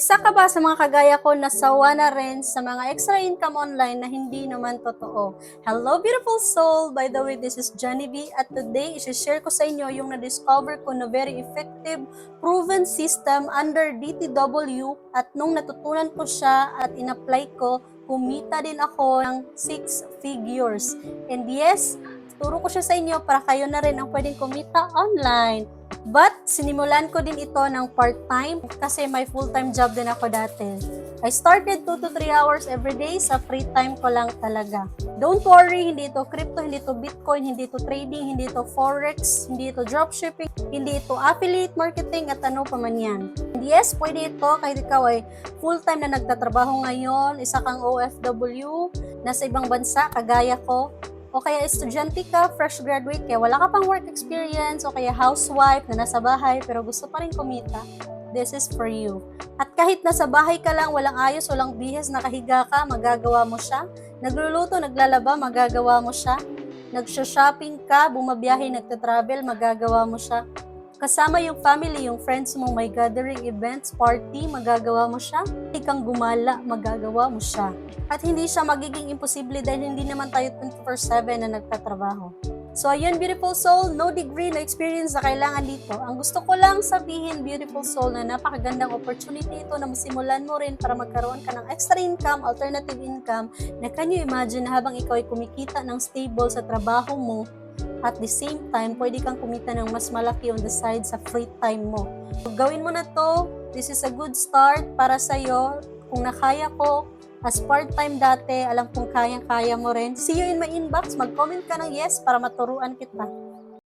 Isa ka ba sa mga kagaya ko na sawa na rin sa mga extra income online na hindi naman totoo? Hello beautiful soul! By the way, this is Johnny B at today isi-share ko sa inyo yung na-discover ko na very effective proven system under DTW at nung natutunan ko siya at in-apply ko, kumita din ako ng 6 figures. And yes, turo ko siya sa inyo para kayo na rin ang pwedeng kumita online. But, sinimulan ko din ito ng part-time kasi may full-time job din ako dati. I started 2 to 3 hours every day sa free time ko lang talaga. Don't worry, hindi ito crypto, hindi ito bitcoin, hindi ito trading, hindi ito forex, hindi ito dropshipping, hindi ito affiliate marketing at ano pa man yan. And yes, pwede ito kahit ikaw ay full-time na nagtatrabaho ngayon, isa kang OFW, nasa ibang bansa, kagaya ko, o kaya estudyante ka, fresh graduate kaya wala ka pang work experience, o kaya housewife na nasa bahay pero gusto pa rin kumita, this is for you. At kahit nasa bahay ka lang, walang ayos, walang bihis, nakahiga ka, magagawa mo siya. Nagluluto, naglalaba, magagawa mo siya. Nagsho-shopping ka, bumabiyahe, nagta-travel, magagawa mo siya. Kasama yung family, yung friends mo, may gathering events, party, magagawa mo siya. Ikang gumala, magagawa mo siya. At hindi siya magiging imposible dahil hindi naman tayo 24-7 na nagtatrabaho. So, ayun, beautiful soul, no degree, no experience na kailangan dito. Ang gusto ko lang sabihin, beautiful soul, na napakagandang opportunity ito na masimulan mo rin para magkaroon ka ng extra income, alternative income, na can you imagine na habang ikaw ay kumikita ng stable sa trabaho mo, at the same time, pwede kang kumita ng mas malaki on the side sa free time mo. So, gawin mo na to. This is a good start para sa'yo. Kung nakaya ko, as part-time dati, alam kong kayang-kaya mo rin. See you in my inbox. Mag-comment ka ng yes para maturuan kita.